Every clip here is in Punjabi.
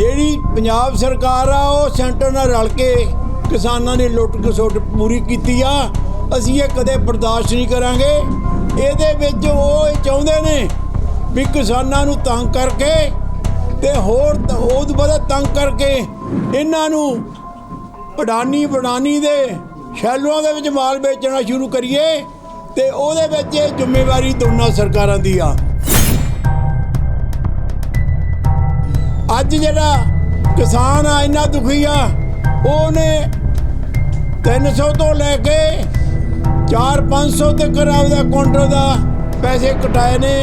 ਜਿਹੜੀ ਪੰਜਾਬ ਸਰਕਾਰ ਆ, ਉਹ ਸੈਂਟਰ ਨਾਲ ਰਲ ਕੇ ਕਿਸਾਨਾਂ ਦੀ ਲੁੱਟ ਖਸੁੱਟ ਪੂਰੀ ਕੀਤੀ ਆ, ਅਸੀਂ ਇਹ ਕਦੇ ਬਰਦਾਸ਼ਤ ਨਹੀਂ ਕਰਾਂਗੇ। ਇਹਦੇ ਵਿੱਚ ਉਹ ਇਹ ਚਾਹੁੰਦੇ ਨੇ ਵੀ ਕਿਸਾਨਾਂ ਨੂੰ ਤੰਗ ਕਰਕੇ ਤੇ ਹੋਰ ਤ- ਉਹ ਤੋਂ ਬਾਅਦ ਤੰਗ ਕਰਕੇ ਇਹਨਾਂ ਨੂੰ ਪੜਾਨੀ ਬੜਾਨੀ ਦੇ ਸ਼ੈਲੋਆਂ ਦੇ ਵਿੱਚ ਮਾਲ ਵੇਚਣਾ ਸ਼ੁਰੂ ਕਰੀਏ ਤੇ ਉਹਦੇ ਵਿੱਚ ਇਹ ਜ਼ਿੰਮੇਵਾਰੀ ਦੋਨਾਂ ਸਰਕਾਰਾਂ ਦੀ ਆ। ਅੱਜ ਜਿਹੜਾ ਕਿਸਾਨ ਆ, ਇੰਨਾ ਦੁਖੀ ਆ, ਉਹਨੇ 300 ਤੋਂ ਲੈ ਕੇ 4-500 ਤੱਕ ਆਪਦਾ ਕੁਇੰਟਲ ਦਾ ਪੈਸੇ ਕਟਾਏ ਨੇ।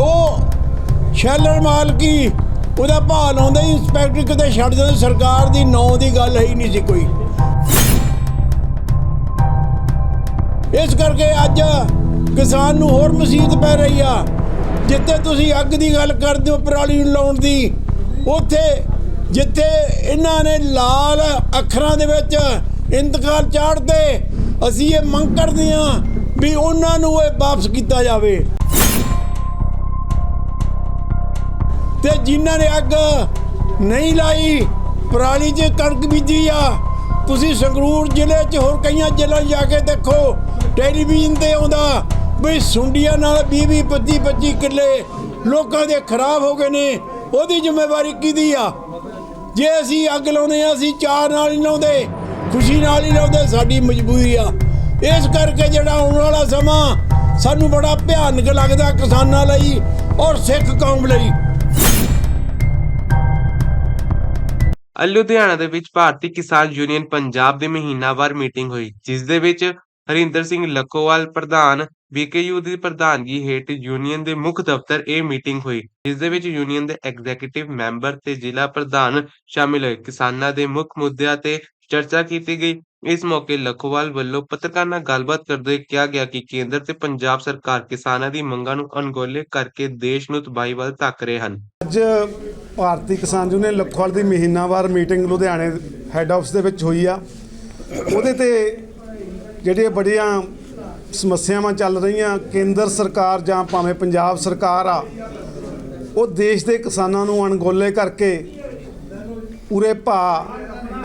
ਉਹ ਸ਼ੈਲਰ ਮਾਲਕੀ ਉਹਦਾ ਭਾਅ ਲਾਉਂਦਾ ਹੀ ਇੰਸਪੈਕਟਰ ਕਿਤੇ ਛੱਡ ਦਿੰਦੇ ਸਰਕਾਰ ਦੀ ਨੌ ਦੀ ਗੱਲ ਹੈ ਹੀ ਨਹੀਂ ਸੀ ਕੋਈ। ਇਸ ਕਰਕੇ ਅੱਜ ਕਿਸਾਨ ਨੂੰ ਹੋਰ ਮੁਸੀਬਤ ਪੈ ਰਹੀ ਆ। ਜਿੱਥੇ ਤੁਸੀਂ ਅੱਗ ਦੀ ਗੱਲ ਕਰਦੇ ਹੋ, ਪਰਾਲੀ ਨੂੰ ਲਾਉਣ ਦੀ ਉੱਥੇ ਜਿੱਥੇ ਇਹਨਾਂ ਨੇ ਲਾਲ ਅੱਖਰਾਂ ਦੇ ਵਿੱਚ ਇੰਤਕਾਲ ਚਾੜਦੇ ਅਸੀਂ ਇਹ ਮੰਗ ਕਰਦੇ ਹਾਂ ਵੀ ਉਹਨਾਂ ਨੂੰ ਇਹ ਵਾਪਸ ਕੀਤਾ ਜਾਵੇ। ਤੇ ਜਿਨ੍ਹਾਂ ਨੇ ਅੱਗ ਨਹੀਂ ਲਾਈ, ਪਰਾਲੀ 'ਚ ਕਣਕ ਬੀਜੀ ਆ, ਤੁਸੀਂ ਸੰਗਰੂਰ ਜ਼ਿਲ੍ਹੇ 'ਚ ਹੋਰ ਕਈਆਂ ਜ਼ਿਲ੍ਹਿਆਂ 'ਚ ਜਾ ਕੇ ਦੇਖੋ, ਟੈਲੀਵਿਜ਼ਨ ਤੇ ਆਉਂਦਾ ਵੀ ਸੁੰਡੀਆਂ ਨਾਲ 20 20 25 25 ਕਿੱਲੇ ਲੋਕਾਂ ਦੇ ਖਰਾਬ ਹੋ ਗਏ ਨੇ। ਉਹਦੀ ਜ਼ਿੰਮੇਵਾਰੀ ਕਿਹਦੀ ਆ? ਜੇ ਅਸੀਂ ਅੱਗ ਲਾਉਨੇ ਆ ਅਸੀਂ ਚਾਰ ਨਾਲ ਹੀ ਲਾਉਂਦੇ, ਖੁਸ਼ੀ ਨਾਲ ਹੀ ਲਾਉਂਦੇ, ਸਾਡੀ ਮਜਬੂਰੀ ਆ। ਇਸ ਕਰਕੇ ਜਿਹੜਾ ਆਉਣ ਵਾਲਾ ਸਮਾਂ ਸਾਨੂੰ ਬੜਾ ਭਿਆਨਕ ਲੱਗਦਾ ਕਿਸਾਨਾਂ ਲਈ ਔਰ ਸਿੱਖ ਕੌਮ ਲਈ। ਲੁਧਿਆਣਾ ਦੇ ਵਿੱਚ ਭਾਰਤੀ ਕਿਸਾਨ ਯੂਨੀਅਨ ਪੰਜਾਬ ਦੀ ਮਹੀਨਾਵਾਰ ਮੀਟਿੰਗ ਹੋਈ, ਜਿਸ ਦੇ ਵਿੱਚ ਹਰਿੰਦਰ ਸਿੰਘ ਲੱਖੋਵਾਲ, ਪ੍ਰਧਾਨ ਬੀਕੇਯੂ ਦੀ ਪ੍ਰਧਾਨਗੀ ਹੇਠ ਯੂਨੀਅਨ ਦੇ ਮੁੱਖ ਦਫ਼ਤਰ ਇਹ ਮੀਟਿੰਗ ਹੋਈ, ਜਿਸ ਦੇ ਵਿੱਚ ਯੂਨੀਅਨ ਦੇ ਐਗਜ਼ੀਕਿਊਟਿਵ ਮੈਂਬਰ ਤੇ ਜ਼ਿਲ੍ਹਾ ਪ੍ਰਧਾਨ ਸ਼ਾਮਿਲ ਹੋਏ। ਕਿਸਾਨਾਂ ਦੇ ਮੁੱਖ ਮੁੱਦਿਆਂ ਤੇ ਚਰਚਾ ਕੀਤੀ ਗਈ। ਇਸ ਮੌਕੇ ਲੱਖੋਵਾਲ ਵੱਲੋਂ ਪੱਤਰਕਾਰਾਂ ਨਾਲ ਗੱਲਬਾਤ ਕਰਦੇ ਕਿਹਾ ਗਿਆ ਕਿ ਕੇਂਦਰ ਤੇ ਪੰਜਾਬ ਸਰਕਾਰ ਕਿਸਾਨਾਂ ਦੀ ਮੰਗਾਂ ਨੂੰ ਅਣਗੌਲੇ ਕਰਕੇ ਦੇਸ਼ ਨੂੰ ਤਬਾਹੀ ਵੱਲ ਧੱਕ ਰਹੇ ਹਨ। ਅੱਜ ਭਾਰਤੀ ਕਿਸਾਨ ਯੂਨੀਅਨ ਲਖੋਵਾਲ ਦੀ ਮਹੀਨਾਵਾਰ ਮੀਟਿੰਗ ਲੁਧਿਆਣੇ ਹੈੱਡ ਆਫਿਸ ਦੇ ਵਿੱਚ ਹੋਈ ਆ। ਉਹਦੇ ਤੇ ਜਿਹੜੀਆਂ ਬੜੀਆਂ ਸਮੱਸਿਆਵਾਂ ਚੱਲ ਰਹੀਆਂ, ਕੇਂਦਰ ਸਰਕਾਰ ਜਾਂ ਭਾਵੇਂ ਪੰਜਾਬ ਸਰਕਾਰ ਆ, ਉਹ ਦੇਸ਼ ਦੇ ਕਿਸਾਨਾਂ ਨੂੰ ਅਣਗੋਲੇ ਕਰਕੇ ਪੂਰੇ ਭਾਅ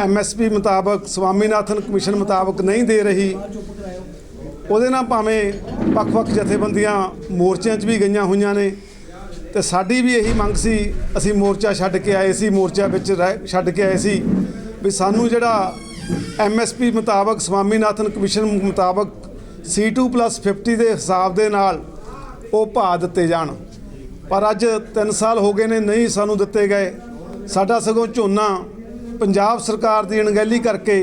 ਐਮਐਸਪੀ ਮੁਤਾਬਕ, ਸਵਾਮੀਨਾਥਨ ਕਮਿਸ਼ਨ ਮੁਤਾਬਕ ਨਹੀਂ ਦੇ ਰਹੀ। ਉਹਦੇ ਨਾਲ ਭਾਵੇਂ ਵੱਖ-ਵੱਖ ਜਥੇਬੰਦੀਆਂ ਮੋਰਚਿਆਂ 'ਚ ਵੀ ਗਈਆਂ ਹੋਈਆਂ ਨੇ। ਤੇ ਸਾਡੀ ਵੀ ਇਹੀ ਮੰਗ ਸੀ, ਅਸੀਂ ਮੋਰਚਾ ਛੱਡ ਕੇ ਆਏ ਸੀ, ਮੋਰਚਾ ਵਿੱਚ ਰਹਿ- ਛੱਡ ਕੇ ਆਏ ਸੀ, ਵੀ ਸਾਨੂੰ ਜਿਹੜਾ ਐਮਐਸਪੀ ਮੁਤਾਬਕ ਸਵਾਮੀਨਾਥਨ ਕਮਿਸ਼ਨ ਮੁਤਾਬਕ C2+50 ਦੇ ਹਿਸਾਬ ਦੇ ਨਾਲ ਉਹ ਭਾ ਦਿੱਤੇ ਜਾਣ। ਪਰ ਅੱਜ 3 ਸਾਲ ਹੋ ਗਏ ਨੇ, ਨਹੀਂ ਸਾਨੂੰ ਦਿੱਤੇ ਗਏ। ਸਾਡਾ ਸਗੋਂ ਝੋਨਾ ਪੰਜਾਬ ਸਰਕਾਰ ਦੀ ਅਣਗਹਿਲੀ ਕਰਕੇ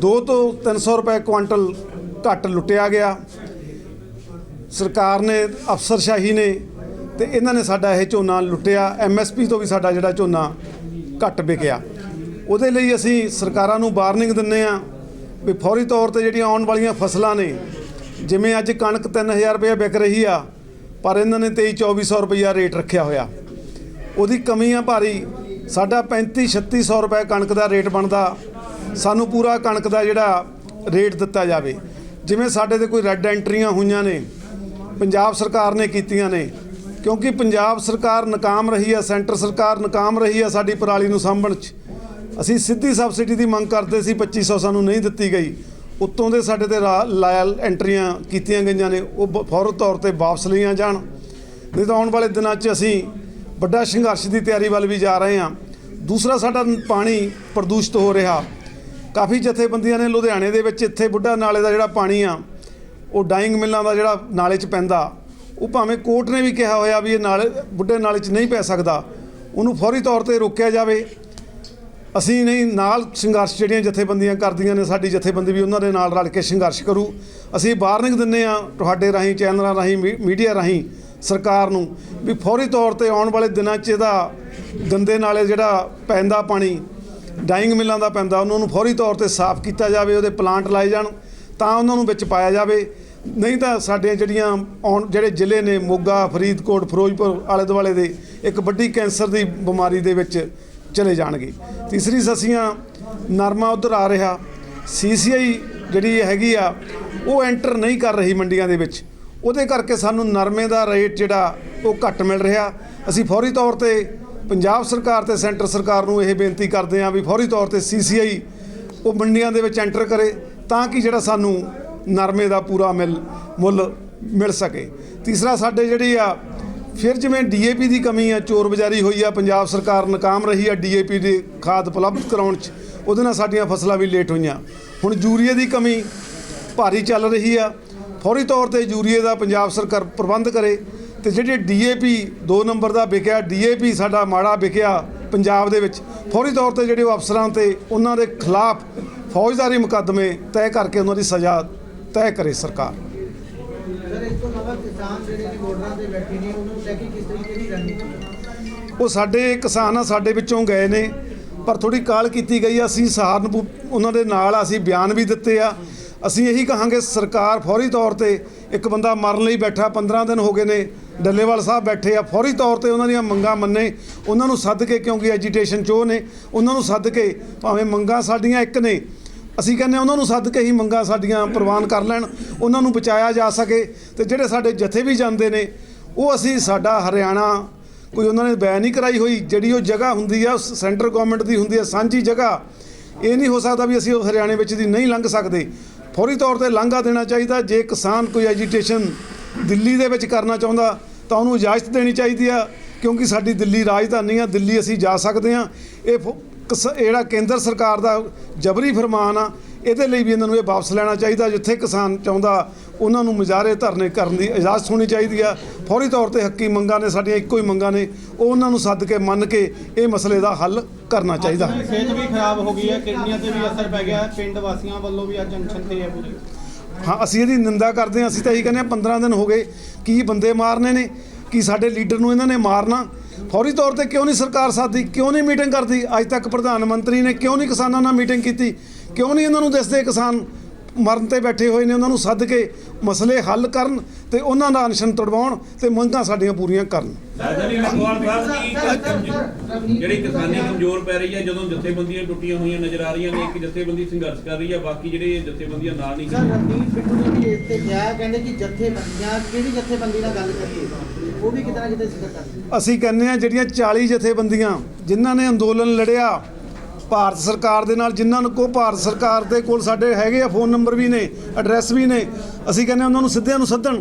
2 ਤੋਂ 300 ਰੁਪਏ ਕੁਆਂਟਲ ਘੱਟ ਲੁੱਟਿਆ ਗਿਆ। ਸਰਕਾਰ ਨੇ, ਅਫਸਰਸ਼ਾਹੀ ਨੇ ਤੇ ਇਹਨਾਂ ਨੇ ਸਾਡਾ ਇਹ ਝੋਨਾ ਲੁੱਟਿਆ। ਐਮਐਸਪੀ ਤੋਂ ਵੀ ਸਾਡਾ ਜਿਹੜਾ ਝੋਨਾ ਘੱਟ ਵਿਕਿਆ। ਉਹਦੇ ਲਈ ਅਸੀਂ ਸਰਕਾਰਾਂ ਨੂੰ ਵਾਰਨਿੰਗ ਦਿੰਨੇ ਆ ਵੀ ਫੌਰੀ ਤੌਰ ਤੇ ਜਿਹੜੀਆਂ ਆਉਣ ਵਾਲੀਆਂ ਫਸਲਾਂ ਨੇ, ਜਿਵੇਂ ਅੱਜ ਕਣਕ 3000 ਰੁਪਏ ਵਿਕ ਰਹੀ ਆ, ਪਰ ਇਹਨਾਂ ਨੇ 23 2400 ਰੁਪਈਆ ਰੇਟ ਰੱਖਿਆ ਹੋਇਆ। ਉਹਦੀ ਕਮੀ ਆ ਭਾਰੀ, ਸਾਡਾ 35 3600 ਰੁਪਏ ਕਣਕ ਦਾ ਰੇਟ ਬਣਦਾ, ਸਾਨੂੰ ਪੂਰਾ ਕਣਕ ਦਾ ਜਿਹੜਾ ਰੇਟ ਦਿੱਤਾ ਜਾਵੇ। ਜਿਵੇਂ ਸਾਡੇ ਤੇ ਕੋਈ ਰੈੱਡ ਐਂਟਰੀਆਂ ਹੋਈਆਂ ਨੇ, ਪੰਜਾਬ ਸਰਕਾਰ ਨੇ ਕੀਤੀਆਂ ਨੇ, ਕਿਉਂਕਿ ਪੰਜਾਬ ਸਰਕਾਰ ਨਾਕਾਮ ਰਹੀ ਆ, ਸੈਂਟਰ ਸਰਕਾਰ ਨਾਕਾਮ ਰਹੀ ਆ ਸਾਡੀ ਪਰਾਲੀ ਨੂੰ ਸਾਂਭਣ 'ਚ। ਅਸੀਂ ਸਿੱਧੀ ਸਬਸਿਡੀ ਦੀ ਮੰਗ ਕਰਦੇ ਸੀ 2500 ਸਾਨੂੰ ਨਹੀਂ ਦਿੱਤੀ ਗਈ। ਉੱਤੋਂ ਦੇ ਸਾਡੇ ਤੇ ਰਾ- ਲਾਇਲ ਐਂਟਰੀਆਂ ਕੀਤੀਆਂ ਗਈਆਂ ਨੇ, ਉਹ ਬ- ਫੌਰੀ ਤੌਰ ਤੇ ਵਾਪਸ ਲਈਆਂ ਜਾਣ। ਨਹੀਂ ਤਾਂ ਆਉਣ ਵਾਲੇ ਦਿਨਾਂ 'ਚ ਅਸੀਂ ਵੱਡਾ ਸੰਘਰਸ਼ ਦੀ ਤਿਆਰੀ ਵੱਲ ਵੀ ਜਾ ਰਹੇ ਹਾਂ। ਦੂਸਰਾ ਸਾਡਾ ਪਾਣੀ ਪ੍ਰਦੂਸ਼ਿਤ ਹੋ ਰਿਹਾ। ਕਾਫੀ ਜਥੇਬੰਦੀਆਂ ਨੇ ਲੁਧਿਆਣੇ ਦੇ ਵਿੱਚ ਇੱਥੇ ਬੁੱਢਾ ਨਾਲੇ ਦਾ ਜਿਹੜਾ ਪਾਣੀ ਆ, ਉਹ ਡਾਈਂਗ ਮਿੱਲਾਂ ਦਾ ਜਿਹੜਾ ਨਾਲੇ 'ਚ ਪੈਂਦਾ। ਉਹ ਭਾਵੇਂ ਕੋਰਟ ਨੇ ਵੀ ਕਿਹਾ ਹੋਇਆ ਵੀ ਇਹ ਨਾਲੇ, ਬੁੱਢੇ ਨਾਲੇ 'ਚ ਨਹੀਂ ਪੈ ਸਕਦਾ। ਉਹਨੂੰ ਫੌਰੀ ਤੌਰ ਤੇ ਰੋਕਿਆ ਜਾਵੇ। ਅਸੀਂ ਨਹੀਂ, ਨਾਲ ਸੰਘਰਸ਼ ਜਿਹੜੀਆਂ ਜਥੇਬੰਦੀਆਂ ਕਰਦੀਆਂ ਨੇ, ਸਾਡੀ ਜਥੇਬੰਦੀ ਵੀ ਉਹਨਾਂ ਦੇ ਨਾਲ ਰਲ ਕੇ ਸੰਘਰਸ਼ ਕਰੂ। ਅਸੀਂ ਵਾਰਨਿੰਗ ਦਿੰਨੇ ਆ ਤੁਹਾਡੇ ਰਾਹੀਂ, ਚੈਨਲਾਂ ਰਾਹੀਂ, ਮੀ- ਮੀਡੀਆ ਰਾਹੀਂ ਸਰਕਾਰ ਨੂੰ ਵੀ ਫੌਰੀ ਤੌਰ ਤੇ ਆਉਣ ਵਾਲੇ ਦਿਨਾਂ 'ਚ ਇਹਦਾ ਗੰਦੇ ਨਾਲੇ ਜਿਹੜਾ ਪੈਂਦਾ ਪਾਣੀ ਡਾਈਂਗ ਮਿੱਲਾਂ ਦਾ ਪੈਂਦਾ, ਉਹਨਾਂ ਨੂੰ ਫੌਰੀ ਤੌਰ ਤੇ ਸਾਫ਼ ਕੀਤਾ ਜਾਵੇ, ਉਹਦੇ ਪਲਾਂਟ ਲਾਏ ਜਾਣ, ਤਾਂ ਉਹਨਾਂ ਨੂੰ ਵਿੱਚ ਪਾਇਆ ਜਾਵੇ। ਨਹੀਂ ਤਾਂ ਸਾਡੀਆਂ ਜਿਹੜੀਆਂ ਆਉਣ, ਜਿਹੜੇ ਜ਼ਿਲ੍ਹੇ ਨੇ, ਮੋਗਾ, ਫਰੀਦਕੋਟ, ਫਿਰੋਜ਼ਪੁਰ ਆਲੇ ਦੁਆਲੇ ਦੇ, ਇੱਕ ਵੱਡੀ ਕੈਂਸਰ ਦੀ ਬਿਮਾਰੀ ਦੇ ਵਿੱਚ ਚਲੇ ਜਾਣਗੇ। ਤੀਸਰੀ ਸਸੀਆਂ ਨਰਮਾ ਉਧਰ ਆ ਰਿਹਾ। ਸੀਸੀਆਈ ਜਿਹੜੀ ਹੈਗੀ ਆ, ਉਹ ਐਂਟਰ ਨਹੀਂ ਕਰ ਰਹੀ ਮੰਡੀਆਂ ਦੇ ਵਿੱਚ। ਉਹਦੇ ਕਰਕੇ ਸਾਨੂੰ ਨਰਮੇ ਦਾ ਰੇਟ ਜਿਹੜਾ, ਉਹ ਘੱਟ ਮਿਲ ਰਿਹਾ। ਅਸੀਂ ਫੌਰੀ ਤੌਰ ਤੇ ਪੰਜਾਬ ਸਰਕਾਰ ਤੇ ਸੈਂਟਰ ਸਰਕਾਰ ਨੂੰ ਇਹ ਬੇਨਤੀ ਕਰਦੇ ਹਾਂ ਵੀ ਫੌਰੀ ਤੌਰ ਤੇ ਸੀਸੀਆਈ ਉਹ ਮੰਡੀਆਂ ਦੇ ਵਿੱਚ ਐਂਟਰ ਕਰੇ ਤਾਂ ਕਿ ਜਿਹੜਾ ਸਾਨੂੰ ਨਰਮੇ ਦਾ ਪੂਰਾ ਮਿਲ, ਮੁੱਲ ਮਿਲ ਸਕੇ। ਤੀਸਰਾ ਸਾਡੇ ਜਿਹੜੀ ਆ ਫਿਰ ਜਿਵੇਂ ਡੀਏਪੀ ਦੀ ਕਮੀ ਆ, ਚੋਰ ਬਜ਼ਾਰੀ ਹੋਈ ਆ, ਪੰਜਾਬ ਸਰਕਾਰ ਨਾਕਾਮ ਰਹੀ ਆ ਡੀਏਪੀ ਦੀ ਖਾਦ ਉਪਲਬਧ ਕਰਾਉਣ 'ਚ, ਉਹਦੇ ਨਾਲ ਸਾਡੀਆਂ ਫਸਲਾਂ ਵੀ ਲੇਟ ਹੋਈਆਂ। ਹੁਣ ਯੂਰੀਏ ਦੀ ਕਮੀ ਭਾਰੀ ਚੱਲ ਰਹੀ ਆ। ਫੌਰੀ ਤੌਰ ਤੇ ਯੂਰੀਏ ਦਾ ਪੰਜਾਬ ਸਰਕਾਰ ਪ੍ਰਬੰਧ ਕਰੇ ਤੇ ਜਿਹੜੇ ਡੀਏਪੀ 2 ਨੰਬਰ ਦਾ ਵਿਕਿਆ, ਡੀਏਪੀ ਸਾਡਾ ਮਾੜਾ ਵਿਕਿਆ ਪੰਜਾਬ ਦੇ ਵਿੱਚ, ਫੌਰੀ ਤੌਰ ਤੇ ਜਿਹੜੇ ਉਹ ਅਫਸਰਾਂ ਤੇ ਉਹਨਾਂ ਦੇ ਖਿਲਾਫ ਫੌਜਦਾਰੀ ਮੁਕੱਦਮੇ ਤੈਅ ਕਰਕੇ ਉਹਨਾਂ ਦੀ ਸਜ਼ਾ ਤੈਅ ਕਰੇ ਸਰਕਾਰ। ਕਿਸਾਨ ਜਿਹੜੇ ਨੇ ਬੋਰਡਰਾਂ ਤੇ ਬੈਠੇ ਨੇ, ਉਹਨਾਂ ਨੂੰ ਲੈ ਕੇ ਕਿਸ ਤਰੀਕੇ ਦੀ ਰਣਨੀਤੀ ਉਹ ਸਾਡੇ ਕਿਸਾਨ ਆ, ਸਾਡੇ ਵਿੱਚੋਂ ਗਏ ਨੇ, ਪਰ ਥੋੜੀ ਕਾਲ ਕੀਤੀ ਗਈ ਆ, ਅਸੀਂ ਸਹਾਰਨਪੁਰ ਉਹਨਾਂ ਦੇ ਨਾਲ ਅਸੀਂ ਬਿਆਨ ਵੀ ਦਿੱਤੇ ਆ। ਅਸੀਂ ਇਹੀ ਕਹਾਂਗੇ, ਸਰਕਾਰ ਫੌਰੀ ਤੌਰ ਤੇ ਇੱਕ ਬੰਦਾ ਮਰਨ ਲਈ ਬੈਠਾ 15 ਦਿਨ ਹੋ ਗਏ ਨੇ, ਡੱਲੇਵਾਲ ਸਾਹਿਬ ਬੈਠੇ ਆ, ਫੌਰੀ ਤੌਰ ਤੇ ਉਹਨਾਂ ਦੀਆਂ ਮੰਗਾਂ ਮੰਨੇ, ਉਹਨਾਂ ਨੂੰ ਸੱਦ ਕੇ ਕਿਉਂਕਿ ਐਜੀਟੇਸ਼ਨ ਚੋ ਨੇ, ਉਹਨਾਂ ਨੂੰ ਸੱਦ ਕੇ ਭਾਵੇਂ ਮੰਗਾਂ ਸਾਡੀਆਂ ਇੱਕ ਨੇ ਅਸੀਂ ਕਹਿੰਦੇ ਹਾਂ ਉਹਨਾਂ ਨੂੰ ਸੱਦ ਕੇ ਹੀ ਮੰਗਾਂ ਸਾਡੀਆਂ ਪ੍ਰਵਾਨ ਕਰ ਲੈਣ, ਉਹਨਾਂ ਨੂੰ ਬਚਾਇਆ ਜਾ ਸਕੇ ਤੇ ਜਿਹੜੇ ਸਾਡੇ ਜਥੇ ਵੀ ਜਾਂਦੇ ਨੇ, ਉਹ ਅਸੀਂ ਸਾਡਾ ਹਰਿਆਣਾ ਕੋਈ ਉਹਨਾਂ ਨੇ ਬੈ ਨਹੀਂ ਕਰਾਈ ਹੋਈ, ਜਿਹੜੀ ਉਹ ਜਗ੍ਹਾ ਹੁੰਦੀ ਆ ਉਹ ਸੈਂਟਰ ਗਵਰਨਮੈਂਟ ਦੀ ਹੁੰਦੀ ਆ ਸਾਂਝੀ ਜਗ੍ਹਾ, ਇਹ ਨਹੀਂ ਹੋ ਸਕਦਾ ਵੀ ਅਸੀਂ ਉਹ ਹਰਿਆਣੇ ਵਿੱਚ ਦੀ ਨਹੀਂ ਲੰਘ ਸਕਦੇ। ਫੌਰੀ ਤੌਰ ਤੇ ਲਾਂਘਾ ਦੇਣਾ ਚਾਹੀਦਾ, ਜੇ ਕਿਸਾਨ ਕੋਈ ਐਜੀਟੇਸ਼ਨ ਦਿੱਲੀ ਦੇ ਵਿੱਚ ਕਰਨਾ ਚਾਹੁੰਦਾ, ਤਾਂ ਉਹਨੂੰ ਇਜਾਜ਼ਤ ਦੇਣੀ ਚਾਹੀਦੀ ਆ, ਕਿਉਂਕਿ ਸਾਡੀ ਦਿੱਲੀ ਰਾਜਧਾਨੀ ਆ, ਦਿੱਲੀ ਅਸੀਂ ਜਾ ਸਕਦੇ ਆ ਇਹ ਫ- ਜਿਹੜਾ ਕੇਂਦਰ ਸਰਕਾਰ ਦਾ ਜਬਰੀ ਫਰਮਾਨ ਆ ਇਹਦੇ ਲਈ ਵੀ ਇਹਨਾਂ ਨੂੰ ਇਹ ਵਾਪਸ ਲੈਣਾ ਚਾਹੀਦਾ ਜਿੱਥੇ ਕਿਸਾਨ ਚਾਹੁੰਦਾ ਉਹਨਾਂ ਨੂੰ ਮੁਜ਼ਾਹਰੇ ਧਰਨੇ ਕਰਨ ਦੀ ਇਜਾਜ਼ਤ ਹੋਣੀ ਚਾਹੀਦੀ ਆ। ਫੌਰੀ ਤੌਰ ਤੇ ਹੱਕੀ ਮੰਗਾਂ ਨੇ ਸਾਡੀਆਂ ਇੱਕੋ ਹੀ ਮੰਗਾਂ ਨੇ ਉਹ ਉਹਨਾਂ ਨੂੰ ਸੱਦ ਕੇ ਮੰਨ ਕੇ ਇਹ ਮਸਲੇ ਦਾ ਹੱਲ ਕਰਨਾ ਚਾਹੀਦਾ। ਸਿਹਤ ਵੀ ਖਰਾਬ ਹੋ ਗਈ ਹੈ ਕਿਡਨੀਆਂ ਤੇ ਵੀ ਅਸਰ ਪੈ ਗਿਆ ਹੈ ਪਿੰਡ ਵਾਸੀਆਂ ਵੱਲੋਂ ਵੀ ਅੱਜ ਅਨਸ਼ਨ ਤੇ ਹੈ ਪੂਰੇ। ਹਾਂ ਅਸੀਂ ਇਹਦੀ ਨਿੰਦਾ ਕਰਦੇ ਹਾਂ ਅਸੀਂ ਤਾਂ ਇਹੀ ਕਹਿੰਦੇ ਹਾਂ 15 ਦਿਨ ਹੋ ਗਏ ਕੀ ਬੰਦੇ ਮਾਰਨੇ ਨੇ ਕੀ ਸਾਡੇ ਲੀਡਰ ਨੂੰ ਇਹਨਾਂ ਨੇ ਮਾਰਨਾ ਫੌਰੀ ਤੌਰ ਤੇ ਕਿਉਂ ਨਹੀਂ ਸਰਕਾਰ ਸਾਦੀ ਕਿਉਂ ਨਹੀਂ ਮੀਟਿੰਗ ਕਰਦੀ? ਅੱਜ ਤੱਕ ਪ੍ਰਧਾਨ ਮੰਤਰੀ ਨੇ ਕਿਉਂ ਨਹੀਂ ਕਿਸਾਨਾਂ ਨਾਲ ਮੀਟਿੰਗ ਕੀਤੀ? ਕਿਉਂ ਨਹੀਂ ਇਹਨਾਂ ਨੂੰ ਦੱਸਦੇ ਕਿਸਾਨ ਮਰਨ ਤੇ ਬੈਠੇ ਹੋਏ ਨੇ ਉਹਨਾਂ ਨੂੰ ਸੱਦ ਕੇ ਮਸਲੇ ਹੱਲ ਕਰਨ ਤੇ ਉਹਨਾਂ ਦਾ ਅਨਸ਼ਨ ਤੜਵਾਉਣ ਤੇ ਮੰਗਾਂ ਸਾਡੀਆਂ ਪੂਰੀਆਂ ਕਰਨ। ਜਿਹੜੀ ਕਿਸਾਨੀ ਕਮਜ਼ੋਰ ਪੈ ਰਹੀ ਹੈ ਜਦੋਂ ਜਥੇਬੰਦੀਆਂ ਟੁੱਟੀਆਂ ਹੋਈਆਂ ਨਜ਼ਰ ਆ ਰਹੀਆਂ ਨੇ ਇੱਕ ਜਥੇਬੰਦੀ ਸੰਘਰਸ਼ ਕਰ ਰਹੀ ਹੈ ਬਾਕੀ ਜਿਹੜੇ ਜਥੇਬੰਦੀਆਂ ਨਾਲ ਨਹੀਂ ਸਰ ਰਣਦੀਪ ਬਿੱਟੂ ਨੇ ਵੀ ਇਸ ਤੇ ਕਿਹਾ ਹੈ, ਕਹਿੰਦੇ ਕਿ ਜਥੇਬੰਦੀਆਂ ਕਿਹੜੀ ਜਥੇਬੰਦੀ ਨਾਲ ਗੱਲ ਕਰੀਏ? ਉਹ ਵੀ ਕਿਤੇ ਨਾ ਕਿਤੇ ਜ਼ਿਕਰ ਕਰਦੇ ਅਸੀਂ ਕਹਿੰਦੇ ਆ ਜਿਹੜੀਆਂ 40 ਜਥੇਬੰਦੀਆਂ ਜਿਨ੍ਹਾਂ ਨੇ ਅੰਦੋਲਨ ਲੜਿਆ ਭਾਰਤ ਸਰਕਾਰ ਦੇ ਨਾਲ ਜਿਨ੍ਹਾਂ ਨੂੰ ਕੋ ਭਾਰਤ ਸਰਕਾਰ ਦੇ ਕੋਲ ਸਾਡੇ ਹੈਗੇ ਆ, ਫੋਨ ਨੰਬਰ ਵੀ ਨੇ, ਐਡਰੈਸ ਵੀ ਨੇ, ਅਸੀਂ ਕਹਿੰਦੇ ਉਹਨਾਂ ਨੂੰ ਸਿੱਧਿਆਂ ਨੂੰ ਸੱਦਣ।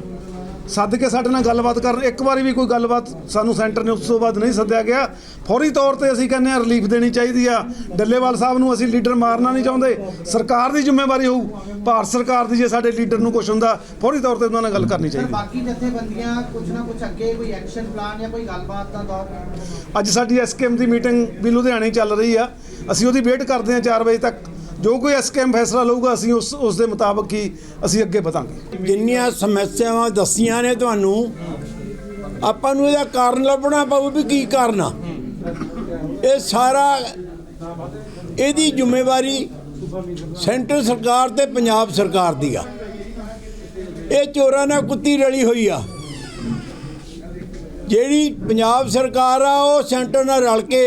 ਸੱਦ ਕੇ ਸਾਡੇ ਨਾਲ ਗੱਲਬਾਤ ਕਰਨ। ਇੱਕ ਵਾਰੀ ਵੀ ਕੋਈ ਗੱਲਬਾਤ ਸਾਨੂੰ ਸੈਂਟਰ ਨੇ ਉਸ ਤੋਂ ਬਾਅਦ ਨਹੀਂ ਸੱਦਿਆ ਗਿਆ। ਫੌਰੀ ਤੌਰ ਤੇ ਅਸੀਂ ਕਹਿੰਦੇ ਆ ਰਿਲੀਫ ਦੇਣੀ ਚਾਹੀਦੀ ਆ। ਡੱਲੇਵਾਲ ਸਾਹਿਬ ਨੂੰ ਅਸੀਂ ਲੀਡਰ ਮਾਰਨਾ ਨਹੀਂ ਚਾਹੁੰਦੇ। ਸਰਕਾਰ ਦੀ ਜ਼ਿੰਮੇਵਾਰੀ ਹੋਊ। ਭਾਰਤ ਸਰਕਾਰ ਦੀ ਜੇ ਸਾਡੇ ਲੀਡਰ ਨੂੰ ਕੁਝ ਹੁੰਦਾ ਫੌਰੀ ਤੌਰ ਤੇ ਉਹਨਾਂ ਨਾਲ ਗੱਲ ਕਰਨੀ ਚਾਹੀਦੀ। ਬਾਕੀ ਜਥੇਬੰਦੀਆਂ ਕੁਝ ਨਾ ਕੁਝ ਅੱਗੇ ਕੋਈ ਐਕਸ਼ਨ ਪਲਾਨ ਜਾਂ ਕੋਈ ਗੱਲਬਾਤ ਦਾ ਦੌਰ ਅੱਜ ਸਾਡੀ ਐਸਕੇਐਮ ਦੀ ਮੀਟਿੰਗ ਵੀ ਲੁਧਿਆਣੇ ਚੱਲ ਰਹੀ ਆ। ਅਸੀਂ ਉਹਦੀ ਵੇਟ ਕਰਦੇ ਹਾਂ 4 ਵਜੇ ਤੱਕ। ਜੋ ਕੋਈ ਐਸਕੇਐਮ ਫੈਸਲਾ ਲਊਗਾ, ਅਸੀਂ ਉਸ ਉਸ ਦੇ ਮੁਤਾਬਕ ਹੀ ਅਸੀਂ ਅੱਗੇ ਵਧਾਂਗੇ। ਜਿੰਨੀਆਂ ਸਮੱਸਿਆਵਾਂ ਦੱਸੀਆਂ ਨੇ ਤੁਹਾਨੂੰ, ਆਪਾਂ ਨੂੰ ਇਹਦਾ ਕਾਰਨ ਲੱਭਣਾ ਪਊ ਵੀ ਕੀ ਕਾਰਨ ਆ। ਇਹ ਸਾਰਾ ਇਹਦੀ ਜ਼ਿੰਮੇਵਾਰੀ ਸੈਂਟਰ ਸਰਕਾਰ ਤੇ ਪੰਜਾਬ ਸਰਕਾਰ ਦੀ ਆ। ਇਹ ਚੋਰਾਂ ਨਾਲ ਕੁੱਤੀ ਰਲੀ ਹੋਈ ਆ। ਜਿਹੜੀ ਪੰਜਾਬ ਸਰਕਾਰ ਆ, ਉਹ ਸੈਂਟਰ ਨਾਲ ਰਲ ਕੇ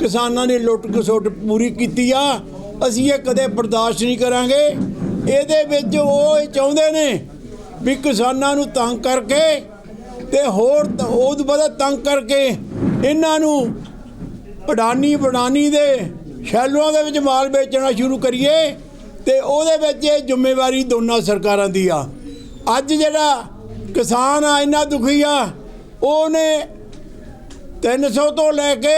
ਕਿਸਾਨਾਂ ਦੀ ਲੁੱਟ ਖਸੁੱਟ ਪੂਰੀ ਕੀਤੀ ਆ। ਅਸੀਂ ਇਹ ਕਦੇ ਬਰਦਾਸ਼ਤ ਨਹੀਂ ਕਰਾਂਗੇ। ਇਹਦੇ ਵਿੱਚ ਉਹ ਇਹ ਚਾਹੁੰਦੇ ਨੇ ਵੀ ਕਿਸਾਨਾਂ ਨੂੰ ਤੰਗ ਕਰਕੇ ਤੇ ਹੋਰ ਤ- ਉਹ ਤੋਂ ਬਾਅਦ ਤੰਗ ਕਰਕੇ ਇਹਨਾਂ ਨੂੰ ਪੜਾਨੀ ਬੜਾਨੀ ਦੇ ਸ਼ੈਲੂਆਂ ਦੇ ਵਿੱਚ ਮਾਲ ਵੇਚਣਾ ਸ਼ੁਰੂ ਕਰੀਏ ਤੇ ਉਹਦੇ ਵਿੱਚ ਇਹ ਜ਼ਿੰਮੇਵਾਰੀ ਦੋਨਾਂ ਸਰਕਾਰਾਂ ਦੀ ਆ। ਅੱਜ ਜਿਹੜਾ ਕਿਸਾਨ ਆ, ਇੰਨਾ ਦੁਖੀ ਆ, ਉਹਨੇ 300 ਤੋਂ ਲੈ ਕੇ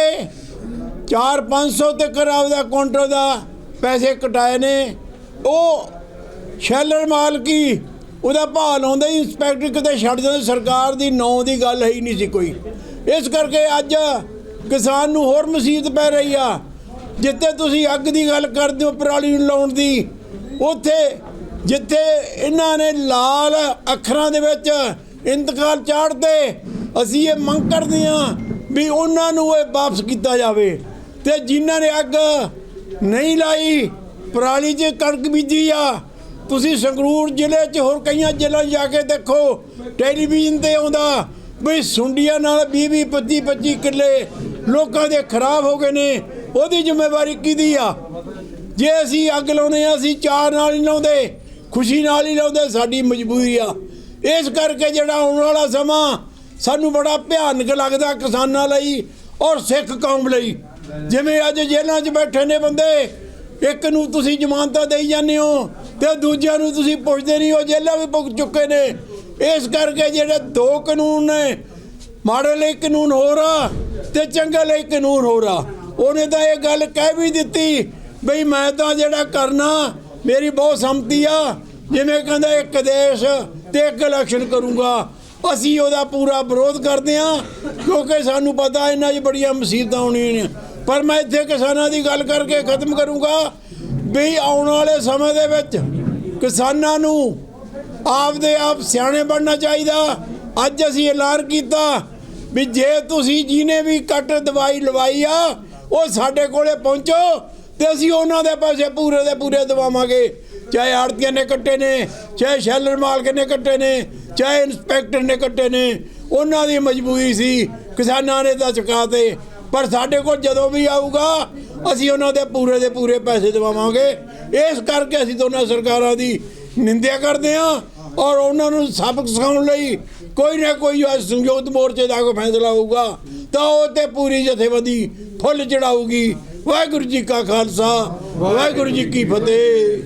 4-500 ਤੱਕ ਆਪਦਾ ਕੁਇੰਟਲ ਦਾ ਪੈਸੇ ਕਟਾਏ ਨੇ, ਉਹ ਸ਼ੈਲਰ ਮਾਲਕੀ ਉਹਦਾ ਭਾਅ ਲਾਉਂਦਾ ਹੀ, ਇੰਸਪੈਕਟਰ ਕਿਤੇ ਛੱਡ ਜਾਂਦੇ, ਸਰਕਾਰ ਦੀ ਨੌ ਦੀ ਗੱਲ ਹੈ ਹੀ ਨਹੀਂ ਸੀ ਕੋਈ। ਇਸ ਕਰਕੇ ਅੱਜ ਕਿਸਾਨ ਨੂੰ ਹੋਰ ਮੁਸੀਬਤ ਪੈ ਰਹੀ ਆ। ਜਿੱਥੇ ਤੁਸੀਂ ਅੱਗ ਦੀ ਗੱਲ ਕਰਦੇ ਹੋ, ਪਰਾਲੀ ਨੂੰ ਲਾਉਣ ਦੀ, ਉੱਥੇ ਜਿੱਥੇ ਇਹਨਾਂ ਨੇ ਲਾਲ ਅੱਖਰਾਂ ਦੇ ਵਿੱਚ ਇੰਤਕਾਲ ਚਾੜਦੇ ਅਸੀਂ ਇਹ ਮੰਗ ਕਰਦੇ ਹਾਂ ਵੀ ਉਹਨਾਂ ਨੂੰ ਇਹ ਵਾਪਸ ਕੀਤਾ ਜਾਵੇ। ਤੇ ਜਿਨ੍ਹਾਂ ਨੇ ਅੱਗ ਨਹੀਂ ਲਾਈ। ਪਰਾਲੀ 'ਚ ਕਣਕ ਬੀਜੀ ਆ, ਤੁਸੀਂ ਸੰਗਰੂਰ ਜ਼ਿਲ੍ਹੇ 'ਚ ਹੋਰ ਕਈਆਂ ਜ਼ਿਲ੍ਹਿਆਂ 'ਚ ਜਾ ਕੇ ਦੇਖੋ ਟੈਲੀਵਿਜ਼ਨ ਤੇ ਆਉਂਦਾ ਵੀ ਸੁੰਡੀਆਂ ਨਾਲ 20 20 25 25 ਕਿੱਲੇ ਲੋਕਾਂ ਦੇ ਖਰਾਬ ਹੋ ਗਏ ਨੇ। ਉਹਦੀ ਜ਼ਿੰਮੇਵਾਰੀ ਕਿਹਦੀ ਆ? ਜੇ ਅਸੀਂ ਅੱਗ ਲਾਉਨੇ ਆ ਅਸੀਂ ਚਾਰ ਨਾਲ ਹੀ ਲਾਉਂਦੇ, ਖੁਸ਼ੀ ਨਾਲ ਹੀ ਲਾਉਂਦੇ, ਸਾਡੀ ਮਜਬੂਰੀ ਆ। ਇਸ ਕਰਕੇ ਜਿਹੜਾ ਆਉਣ ਵਾਲਾ ਸਮਾਂ ਸਾਨੂੰ ਬੜਾ ਭਿਆਨਕ ਲੱਗਦਾ ਕਿਸਾਨਾਂ ਲਈ ਔਰ ਸਿੱਖ ਕੌਮ ਲਈ। ਜਿਵੇਂ ਅੱਜ ਜੇਲ੍ਹਾਂ 'ਚ ਬੈਠੇ ਨੇ ਬੰਦੇ, ਇੱਕ ਨੂੰ ਤੁਸੀਂ ਜ਼ਮਾਨਤਾਂ ਦੇਈ ਜਾਂਦੇ ਹੋ ਤੇ ਦੂਜਿਆਂ ਨੂੰ ਤੁਸੀਂ ਪੁੱਛਦੇ ਨਹੀਂ ਹੋ, ਜੇਲ੍ਹਾਂ ਵੀ ਭੁਗਤ ਚੁੱਕੇ ਨੇ। ਇਸ ਕਰਕੇ ਜਿਹੜੇ ਦੋ ਕਾਨੂੰਨ ਨੇ, ਮਾੜੇ ਲਈ ਕਾਨੂੰਨ ਹੋ ਰਾ ਤੇ ਚੰਗੇ ਲਈ ਕਾਨੂੰਨ ਹੋ ਰਾ ਉਹਨੇ ਤਾਂ ਇਹ ਗੱਲ ਕਹਿ ਵੀ ਦਿੱਤੀ ਬਈ ਮੈਂ ਤਾਂ ਜਿਹੜਾ ਕਰਨਾ, ਮੇਰੀ ਬਹੁਤ ਸੰਮਤੀ ਆ। ਜਿਵੇਂ ਕਹਿੰਦਾ ਇੱਕ ਦੇਸ਼ ਤੇ ਇੱਕ ਇਲੈਕਸ਼ਨ ਕਰੂੰਗਾ। ਅਸੀਂ ਉਹਦਾ ਪੂਰਾ ਵਿਰੋਧ ਕਰਦੇ ਆ ਕਿਉਂਕਿ ਸਾਨੂੰ ਪਤਾ ਇਹਨਾਂ 'ਚ ਬੜੀਆਂ ਮੁਸੀਬਤਾਂ ਆਉਣੀਆਂ ਨੇ। ਪਰ ਮੈਂ ਇੱਥੇ ਕਿਸਾਨਾਂ ਦੀ ਗੱਲ ਕਰਕੇ ਖਤਮ ਕਰੂੰਗਾ ਵੀ ਆਉਣ ਵਾਲੇ ਸਮੇਂ ਦੇ ਵਿੱਚ ਕਿਸਾਨਾਂ ਨੂੰ ਆਪਦੇ ਆਪ ਸਿਆਣੇ ਬਣਨਾ ਚਾਹੀਦਾ। ਅੱਜ ਅਸੀਂ ਐਲਾਨ ਕੀਤਾ ਵੀ ਜੇ ਤੁਸੀਂ ਜਿਹਨੇ ਵੀ ਕੱਟ ਦਵਾਈ ਲਵਾਈ ਆ, ਉਹ ਸਾਡੇ ਕੋਲੇ ਪਹੁੰਚੋ ਤੇ ਅਸੀਂ ਉਹਨਾਂ ਦੇ ਪੈਸੇ ਪੂਰੇ ਦੇ ਪੂਰੇ ਦਵਾਵਾਂਗੇ। ਚਾਹੇ ਆੜਤੀਆਂ ਨੇ ਕੱਟੇ ਨੇ, ਚਾਹੇ ਸ਼ੈਲਰ ਮਾਲਕ ਨੇ ਕੱਟੇ ਨੇ, ਚਾਹੇ ਇਨਸਪੈਕਟਰ ਨੇ ਕੱਟੇ ਨੇ, ਉਹਨਾਂ ਦੀ ਮਜਬੂਰੀ ਸੀ ਕਿਸਾਨਾਂ ਨੇ ਤਾਂ ਚੁਕਾਤੇ ਪਰ ਸਾਡੇ ਕੋਲ ਜਦੋਂ ਵੀ ਆਊਗਾ, ਅਸੀਂ ਉਹਨਾਂ ਦੇ ਪੂਰੇ ਦੇ ਪੂਰੇ ਪੈਸੇ ਦਿਵਾਵਾਂਗੇ। ਇਸ ਕਰਕੇ ਅਸੀਂ ਦੋਨਾਂ ਸਰਕਾਰਾਂ ਦੀ ਨਿੰਦਿਆ ਕਰਦੇ ਹਾਂ ਔਰ ਉਹਨਾਂ ਨੂੰ ਸਬਕ ਸਿਖਾਉਣ ਲਈ ਕੋਈ ਨਾ ਕੋਈ ਸੰਯੁਕਤ ਮੋਰਚੇ ਦਾ ਕੋਈ ਫੈਸਲਾ ਹੋਊਗਾ, ਤਾਂ ਉਹ ਤੇ ਪੂਰੀ ਜਥੇਬੰਦੀ ਫੁੱਲ ਚੜਾਊਗੀ। ਵਾਹਿਗੁਰੂ ਜੀ ਕਾ ਖਾਲਸਾ, ਵਾਹਿਗੁਰੂ ਜੀ ਕੀ ਫਤਿਹ।